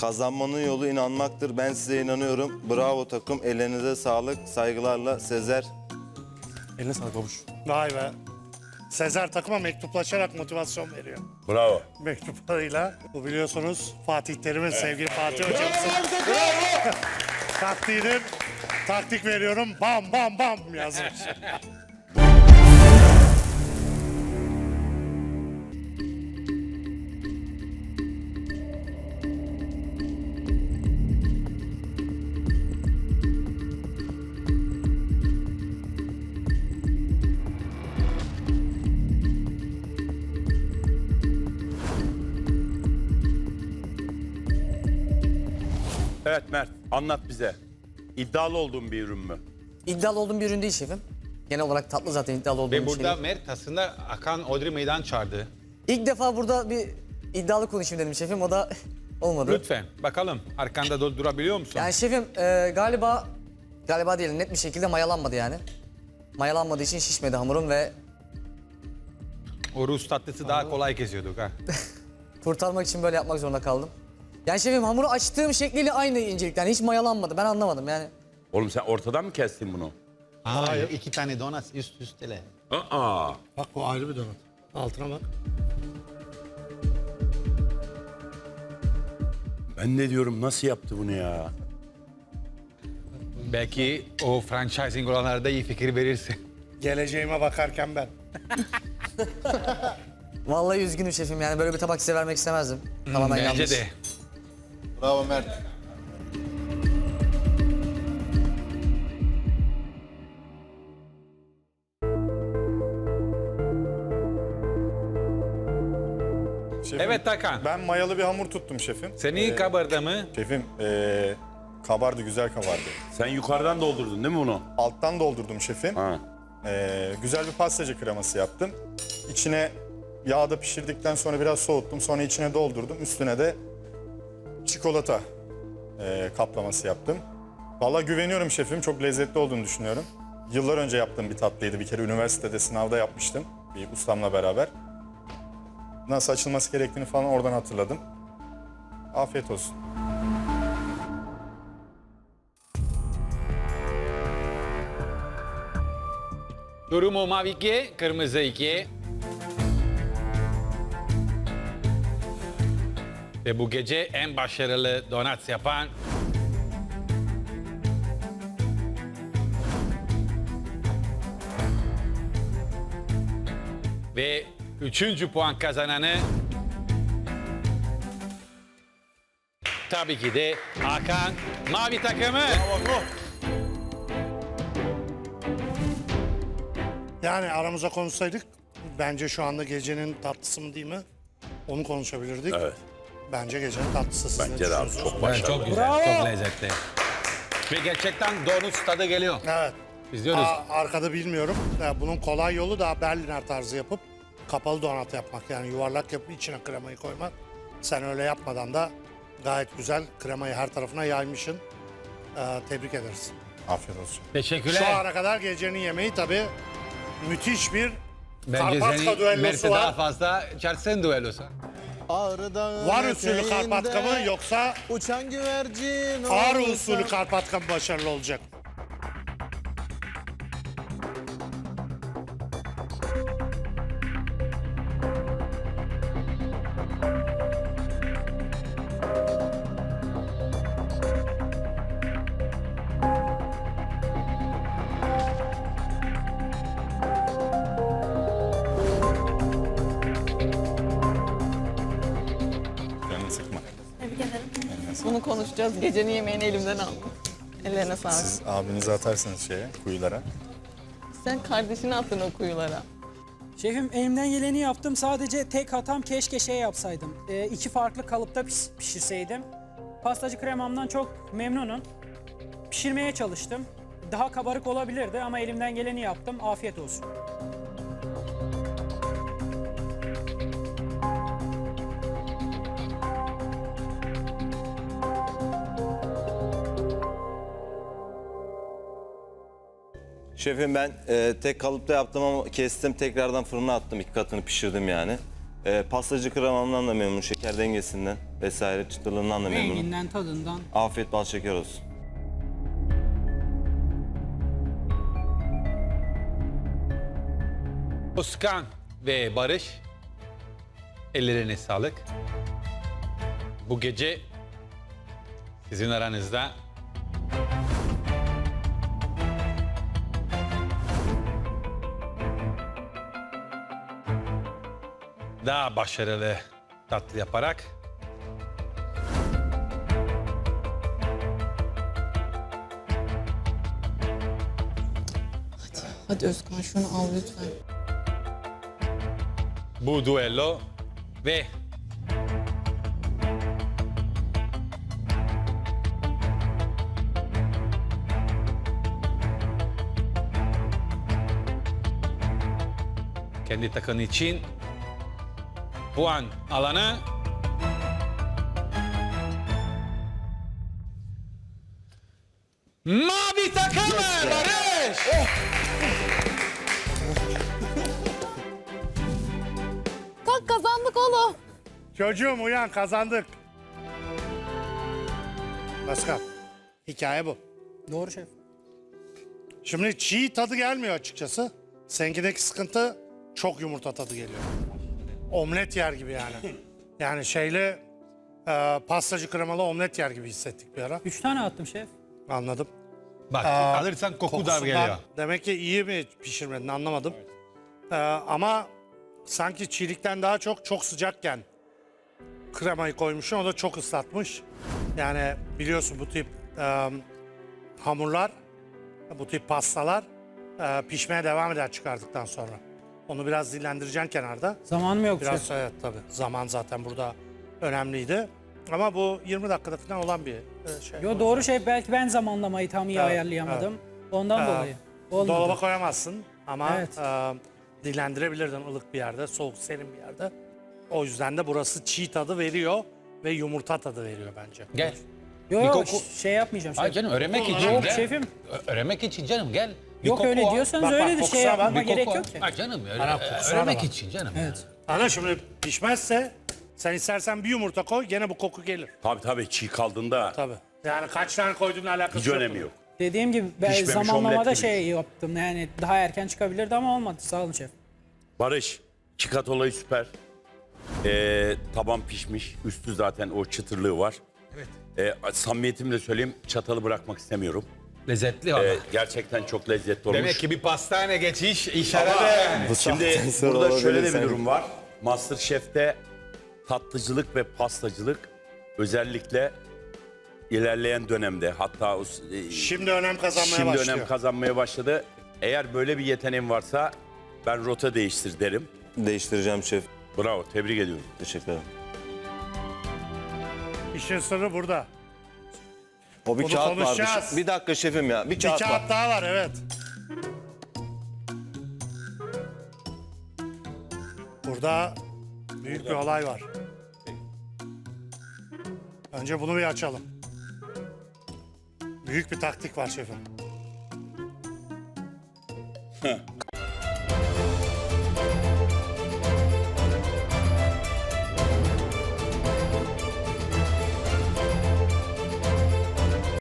Kazanmanın yolu inanmaktır. Ben size inanıyorum. Bravo takım. Ellerinize sağlık. Saygılarla Sezer. Eline sağlık babuş. Vay be. Sezer takıma mektuplaşarak motivasyon veriyor. Bravo. Mektuplarıyla. Bu biliyorsunuz Fatih Terim'in sevgili Fatih hocamızın. Bravo. Taktiğinin taktik veriyorum bam bam bam yazmış. Evet Mert anlat bize. İddialı olduğun bir ürün mü? İddialı olduğum bir ürün değil şefim. Genel olarak tatlı zaten iddialı olduğum Ve bir burada şey. Mert aslında Akan Audrey meydan çağırdı. İlk defa burada bir iddialı konuşayım dedim şefim. O da olmadı. Lütfen bakalım arkanda dur- durabiliyor musun? Yani şefim e, galiba galiba değil net bir şekilde mayalanmadı yani. Mayalanmadığı için şişmedi hamurum ve O Rus tatlısı daha kolay kesiyorduk ha. kurtarmak için böyle yapmak zorunda kaldım. Yani şefim hamuru açtığım şekliyle aynı incelikten hiç mayalanmadı. Ben anlamadım yani. Oğlum sen ortadan mı kestin bunu? Hayır. iki tane donat üst üste. Aa. Bak bu ayrı bir donat. Altına bak. Ben de diyorum nasıl yaptı bunu ya? Belki o franchising olanlara da iyi fikir verirsin. Geleceğime bakarken ben. Vallahi üzgünüm şefim yani böyle bir tabak size vermek istemezdim. Tamamen Bence yanlış. de. Bravo Mert. Şefim, Evet Akan. Ben mayalı bir hamur tuttum şefim. Senin kabardı mı? Şefim ee, kabardı, güzel kabardı. Sen yukarıdan doldurdun değil mi bunu? Alttan doldurdum şefim. Ha. Ee, güzel bir pastacı kreması yaptım. İçine yağda pişirdikten sonra biraz soğuttum. Sonra içine doldurdum. Üstüne de çikolata ee, kaplaması yaptım. Vallahi güveniyorum şefim. Çok lezzetli olduğunu düşünüyorum. Yıllar önce yaptığım bir tatlıydı. Bir kere üniversitede sınavda yapmıştım. Bir ustamla beraber. Nasıl açılması gerektiğini falan oradan hatırladım. Afiyet olsun. Durumu mavi 2, kırmızı 2. Ve bu gece en başarılı donat yapan ve üçüncü puan kazananı tabii ki de Hakan Mavi takımı. Yani aramıza konuşsaydık bence şu anda gecenin tatlısı mı değil mi? Onu konuşabilirdik. Evet. Bence gecenin tatlısı siz ne Bence de abi düşünüyorsunuz? çok başarılı. çok güzel, çok lezzetli. Ve gerçekten donut tadı geliyor. Evet. Biz diyoruz. Aa, arkada bilmiyorum. Ya bunun kolay yolu da Berliner tarzı yapıp kapalı donat yapmak. Yani yuvarlak yapıp içine kremayı koymak. Sen öyle yapmadan da gayet güzel kremayı her tarafına yaymışsın. Ee, tebrik ederiz. Afiyet olsun. Teşekkürler. Şu ana kadar gecenin yemeği tabii müthiş bir Bence Karpatka seni düellosu Mert'e daha var. fazla çarpsın düellosu. Ağrı Var usulü eteğinde Karpatka mı yoksa Uçan güvercin olursa- usulü Karpatka mı başarılı olacak? Bunu konuşacağız. Gecenin yemeğini elimden aldın. Ellerine sağlık. Siz abinizi atarsınız şeye, kuyulara. Sen kardeşini attın o kuyulara. Şefim elimden geleni yaptım. Sadece tek hatam keşke şey yapsaydım. Ee, iki farklı kalıpta piş- pişirseydim. Pastacı kremamdan çok memnunum. Pişirmeye çalıştım. Daha kabarık olabilirdi ama elimden geleni yaptım. Afiyet olsun. Şefim ben e, tek kalıpta yaptım ama kestim tekrardan fırına attım. iki katını pişirdim yani. Ee, pastacı kremamdan da memnun, şeker dengesinden vesaire çıtırlığından da memnunum. Renginden, tadından. Afiyet bal şeker olsun. Özkan ve Barış ellerine sağlık. Bu gece sizin aranızda daha başarılı tatlı yaparak Hadi Özkan şunu al lütfen. bu duello ve kendi takımı için puan alanı Mavi takımı Barış! Kalk kazandık oğlum. Çocuğum uyan kazandık. Pascal. Hikaye bu. Doğru şef. Şimdi çiğ tadı gelmiyor açıkçası. Seninkideki sıkıntı çok yumurta tadı geliyor. Omlet yer gibi yani. Yani şeyle e, pastacı kremalı omlet yer gibi hissettik bir ara. Üç tane attım şef. Anladım. Bak alırsan koku da Kokusundan geliyor. Demek ki iyi mi pişirmedin anlamadım. Ee, ama sanki çiğlikten daha çok çok sıcakken kremayı koymuşsun. O da çok ıslatmış. Yani biliyorsun bu tip e, hamurlar, bu tip pastalar e, pişmeye devam eder çıkardıktan sonra. Onu biraz dinlendireceksin kenarda. Zamanım yok Biraz evet tabii. Zaman zaten burada önemliydi. Ama bu 20 dakikada falan olan bir e, şey. Yo doğru şef belki ben zamanlamayı tam iyi Evet, ayarlayamadım. Ondan Ee, dolayı. Olmadı. Dolaba koyamazsın ama Evet. e, dinlendirebilirdin ılık bir yerde, soğuk serin bir yerde. O yüzden de burası çiğ tadı veriyor ve yumurta tadı veriyor bence. Gel. Yo Bir yo koku- ş- şey yapmayacağım şef. Ay canım öğrenmek için Yok gel. şefim. Ö- Öğrenmek için canım gel. Bir Yok koku öyle diyorsanız Bak, bak, öyledir şey kokusuna bak. yapmama Bir gerek koku yok ki. Canım öyle, kokusuna öğrenmek bak. için canım. Evet. Ana şimdi pişmezse sen istersen bir yumurta koy gene bu koku gelir. Tabii tabii çiğ kaldığında Tabii. Yani kaç tane koyduğunla alakası hiç yok. önemi yok. Dediğim gibi ben Pişmemiş omlet zamanlamada gibi. şey yaptım. Yani daha erken çıkabilirdi ama olmadı. Sağ olun şef. Barış, çikat olayı süper. Ee, taban pişmiş, üstü zaten o çıtırlığı var. Evet. Ee, samimiyetimle söyleyeyim, çatalı bırakmak istemiyorum. Lezzetli ama. Ee, gerçekten çok lezzetli olmuş. Demek ki bir pastane geçiş işareti. Bu Şimdi saatten sonra burada şöyle de olabilir bir durum var. Masterchef'te tatlıcılık ve pastacılık özellikle ilerleyen dönemde hatta o, e, Şimdi önem kazanmaya şimdi başlıyor. önem kazanmaya başladı. Eğer böyle bir yeteneğin varsa ben rota değiştir derim. Değiştireceğim şef. Bravo, tebrik ediyorum. Teşekkür ederim. İşin sırrı burada. O bir Bunu kağıt vardı. konuşacağız. Bir dakika şefim ya. Bir Bir kağıt, kağıt var. daha var evet. Burada büyük bir olay var. Önce bunu bir açalım. Büyük bir taktik var şefim.